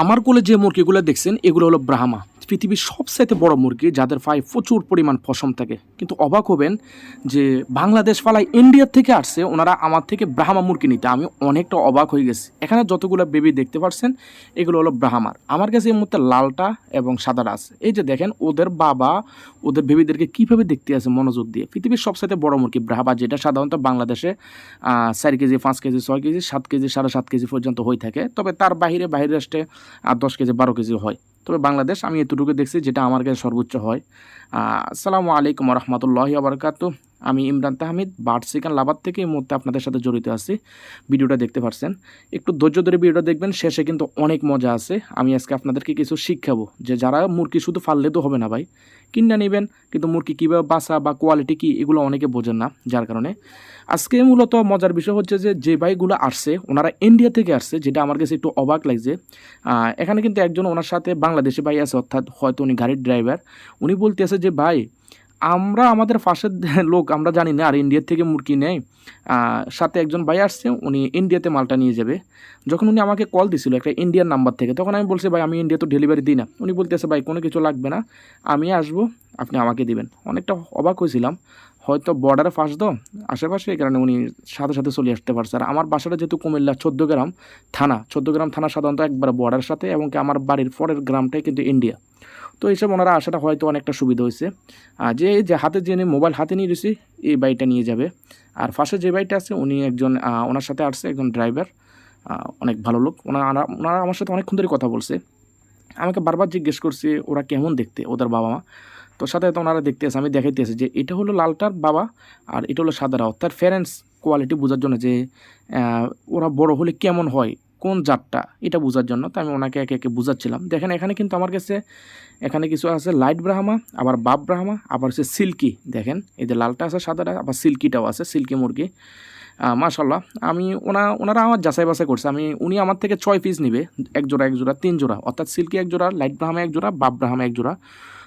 আমার কোলে যে মুরগিগুলো দেখছেন এগুলো হলো ব্রাহ্মা। পৃথিবীর সবচাইতে বড় মুরগি, যাদের পায়ে প্রচুর পরিমাণ পশম থাকে। কিন্তু অবাক হবেন যে বাংলাদেশ ফালায় ইন্ডিয়ার থেকে আসছে, ওনারা আমার থেকে ব্রাহ্মা মুরগি নিতে। আমি অনেকটা অবাক হয়ে গেছি। এখানে যতগুলো বেবি দেখতে পাচ্ছেন এগুলো হলো ব্রাহ্মার। আমার কাছে এই মুহূর্তে লালটা এবং সাদাটা আছে। এই যে দেখেন, ওদের বাবা, ওদের বেবিদেরকে কীভাবে দেখতে আছে মনোযোগ দিয়ে? পৃথিবীর সবচাইতে বড় মুরগি ব্রাহ্মা, যেটা সাধারণত বাংলাদেশে চার কেজি, পাঁচ কেজি, ছয় কেজি, সাত কেজি, সাড়ে সাত কেজি পর্যন্ত হয়ে থাকে। তবে তার বাইরে বাইরের রাষ্ট্রে আর দশ কেজি, বারো কেজি হয়। তবে বাংলাদেশ আমি এতটুকু দেখছি যেটা আমার কাছে সর্বোচ্চ হয়। আসসালামু আলাইকুম রহমতুল্লাহ আবরকাত আমি Imran Tahmid, bird second lover থেকে এই মুহূর্তে আপনাদের সাথে জড়িত আছি। ভিডিওটা দেখতে পারছেন। একটু ধৈর্য ধরে ভিডিওটা দেখবেন, শেষে কিন্তু অনেক মজা আছে। আমি আজকে আপনাদেরকে কিছু শিখাবো যে যারা মুরগি শুধু ফাললে তো হবে না ভাই। কিনে নেবেন, কিন্তু মুরগি কীভাবে বাসা বা কোয়ালিটি কী, এগুলো অনেকে বোঝেন না, যার কারণে। আজকে মূলত মজার বিষয় হচ্ছে যে যে ভাইগুলো আসছে, ওনারা ইন্ডিয়া থেকে আসছে, যেটা আমার কাছে একটু অবাক লাগছে। এখানে কিন্তু একজন ওনার সাথে বাংলাদেশি ভাই আছে, অর্থাৎ হয়তো উনি গাড়ির ড্রাইভার উনি বলতে বলতেছে যে, ভাই আমরা আমাদের পাশের লোক, আমরা জানি না, আর ইন্ডিয়ার থেকে মুরগি নেই সাথে একজন ভাই আসছে, উনি ইন্ডিয়াতে মালটা নিয়ে যাবে। যখন উনি আমাকে কল দিছিল একটা ইন্ডিয়ান নাম্বার থেকে, তখন আমি বলছি, ভাই, আমি ইন্ডিয়া তো ডেলিভারি দিই না। উনি বলতেছে, ভাই, কোনো কিছু লাগবে না, আমি আসব, আপনি আমাকে দিবেন। অনেকটা অবাক হয়েছিলাম। হয়তো বর্ডারে ফাঁস দাও, আশেপাশে, এই কারণে উনি সাথে সাথে চলে আসতে পারছে। আর আমার বাসাটা যেহেতু কুমিল্লা, চোদ্দ গ্রাম থানা, চোদ্দ গ্রাম থানা সাধারণত একবার বর্ডারের সাথে, এবং কি আমার বাড়ির পরের গ্রামটাই কিন্তু ইন্ডিয়া তো এইসব ওনারা আসাটা হয়তো অনেকটা সুবিধা হয়েছে। আর যে যে হাতে যে মোবাইল হাতে নিয়ে রয়েছি, এই বাইকটা নিয়ে যাবে। আর ফার্স্টে যে বাইকটা আছে, উনি একজন ওনার সাথে আসছে, একজন ড্রাইভার অনেক ভালো লোক। ওনারা ওনারা আমার সাথে অনেকক্ষণ ধরে কথা বলছে। আমাকে বারবার জিজ্ঞেস করছে, ওরা কেমন দেখতে, ওদের বাবা মা তো সাথে তো ওনারা দেখতে আছে, আমি দেখাইতেছি যে এটা হলো লালটার বাবা আর এটা হলো সাদারা অর্থাৎ ফ্যারেন্স কোয়ালিটি বোঝার জন্য যে ওরা বড় হলে কেমন হয়, কোন জাতটা, এটা বোঝার জন্য। তো আমি ওনাকে একে একে বোঝাচ্ছিলাম। দেখেন, এখানে কিন্তু আমার কাছে, এখানে কিছু আছে লাইট ব্রাহ্মা আবার বাপ ব্রাহ্মা আবার হচ্ছে সিল্কি দেখেন, এই যে লালটা আছে সাদাটা, আবার সিল্কিটাও আছে সিল্কি মুরগি। মাশাল্লাহ আমি ওনা, ওনারা আমার যাচাই বাছাই করছে। আমি, উনি আমার থেকে ছয় পিস নিবে, এক জোড়া এক জোড়া, তিন জোড়া। অর্থাৎ সিল্কি এক জোড়া লাইট ব্রাহ্মা এক জোড়া, বাপ ব্রাহ্মা এক জোড়া।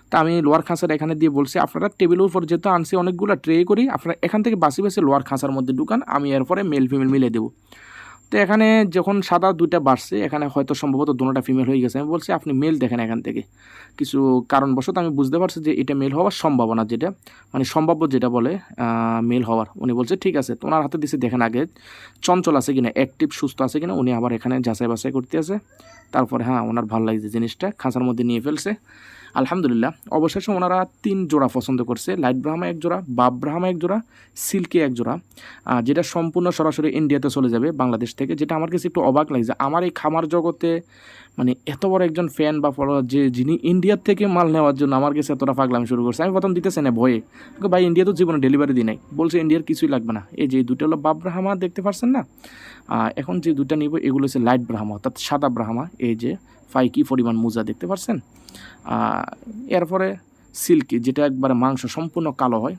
তা আমি লোয়ার খাঁচার এখানে দিয়ে বলছি, আপনারা টেবিলের উপর যেহেতু আনছি, অনেকগুলো ট্রে করি, আপনারা এখান থেকে বাসি বাসি লোয়ার খাঁচার মধ্যে ঢুকান, আমি এরপরে মেল ফিমেল মিলে দেবো। তো এখানে যখন সাদা দুইটা বাড়ছে, এখানে হয়তো সম্ভবত দুটোটা ফিমেল হয়ে গেছে, আমি বলছি, আপনি মেল দেখেন এখান থেকে। কিছু কারণবশত আমি বুঝতে পারছি যে এটা মেল হওয়ার সম্ভাবনা যেটা মানে সম্ভাব্য যেটা বলে মেল হওয়ার। উনি বলছে, ঠিক আছে, তো ওনার হাতে দিছে, দেখেন আগে চঞ্চল আছে কিনা অ্যাক্টিভ সুস্থ আছে কিনা, উনি আবার এখানে যাচাই বাছাই করতে আছে। তারপরে হ্যাঁ ওনার ভালো লাগছে জিনিসটা, খাঁচার মধ্যে নিয়ে ফেলছে। আলহামদুলিল্লাহ, অবশেষে ওনারা তিন জোড়া পছন্দ করছে। লাইট ব্রাহ্মা এক জোড়া, বাপ ব্রাহ্মা এক জোড়া, সিল্কি এক জোড়া। যেটা সম্পূর্ণ সরাসরি ইন্ডিয়াতে চলে যাবে, বাংলাদেশ থেকে, যেটা আমার কাছে একটু অবাক লাগছে আমার এই খামার জগতে মানে এত বড় একজন ফ্যান বা ফলোয়ার যে যিনি ইন্ডিয়ার থেকে মাল নেওয়ার জন্য আমার কাছে এতটা পাগলামি শুরু করছে। আমি প্রথম দিতেছে না ভয়ে ভাই ইন্ডিয়া তো জীবনে ডেলিভারি দিই নাই। বলছে ইন্ডিয়ার কিছুই লাগবে না। এই যে দুটো হলো বাপ ব্রাহ্মা, দেখতে পারছেন না? এখন যে দুটা নিব, এগুলো হচ্ছে লাইট ব্রাহ্মা, অর্থাৎ সাদা ব্রাহ্মা, এই যে ফাই কি পরিমাণ মোজা দেখতে পারছেন? এরপরে সিল্কি, যেটা একবারে মাংস সম্পূর্ণ কালো হয়।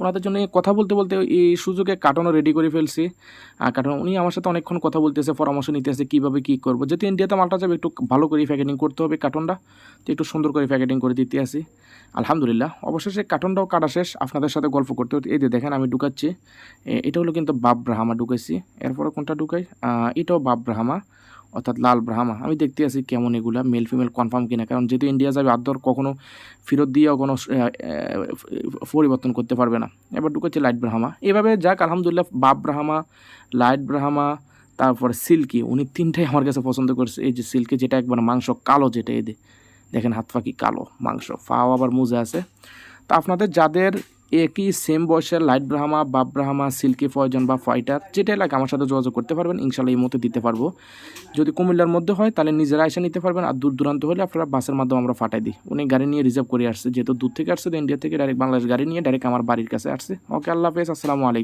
ওনাদের জন্য কথা বলতে বলতে এই সুযোগে কার্টনও রেডি করে ফেলছি। কার্টন উনি আমার সাথে অনেকক্ষণ কথা বলতেছে, পরামর্শ নিতেছে কীভাবে কী করব। যেহেতু ইন্ডিয়াতে মালটা যাবে, একটু ভালো করে প্যাকেটিং করতে হবে কার্টনটা। তো একটু সুন্দর করে প্যাকেটিং করে দিতে আসি আলহামদুলিল্লাহ, অবশেষে কার্টনটাও কাটা শেষ। আপনাদের সাথে গল্প করতে এই দেখেন আমি ঢুকাচ্ছি। এটা হলো কিন্তু বাপ ব্রাহ্মা ঢুকাইছি। এরপরে কোনটা ঢুকাই? এটাও বাপ ব্রাহ্মা। অর্থাৎ লাল ব্রাহ্মা। আমি দেখতে আছি কেমন এগুলা মেল ফিমেল কনফার্ম কিনা, কারণ যেহেতু ইন্ডিয়া যাবে, আদর কখনো ফেরত দিয়েও কোনো পরিবর্তন করতে পারবে না। এবার ঢুকেছে লাইট ব্রাহ্মা। এভাবে যাক, আলহামদুলিল্লাহ, বাপ ব্রাহ্মা লাইট ব্রাহ্মা, তারপরে সিল্কি, উনি তিনটাই আমার কাছে পছন্দ করছে। এই যে সিল্কি যেটা একবার মাংস কালো যেটা এদের দেখেন হাত পাখি কালো, মাংস। ফাও আবার মুজে আছে। তা আপনাদের যাদের একই সেম বয়সের লাইট ব্রাহ্মা বাপ ব্রাহ্মা সিল্কি ফয়জন বা ফাইটার যেটাই লাগে আমার সাথে যোগাযোগ করতে পারবেন ইনশাল্লাহ এই মতো দিতে পারব। যদি কুমিল্লার মধ্যে হয়, তাহলে নিজেরা এসে নিতে পারবেন, আর দূর দূরান্ত হলে আপনারা বাসের মাধ্যমে আমরা ফাটাই দিই। উনি গাড়ি নিয়ে রিজার্ভ করে আসছে, যেহেতু দূর থেকে আসছে, তো ইন্ডিয়া থেকে ডাইরেক্ট বাংলাদেশ গাড়ি নিয়ে ডাইরেক্ট আমার বাড়ির কাছে আসছে। ওকে আল্লাহ হাফেজ, আসসালামু আলাইকুম।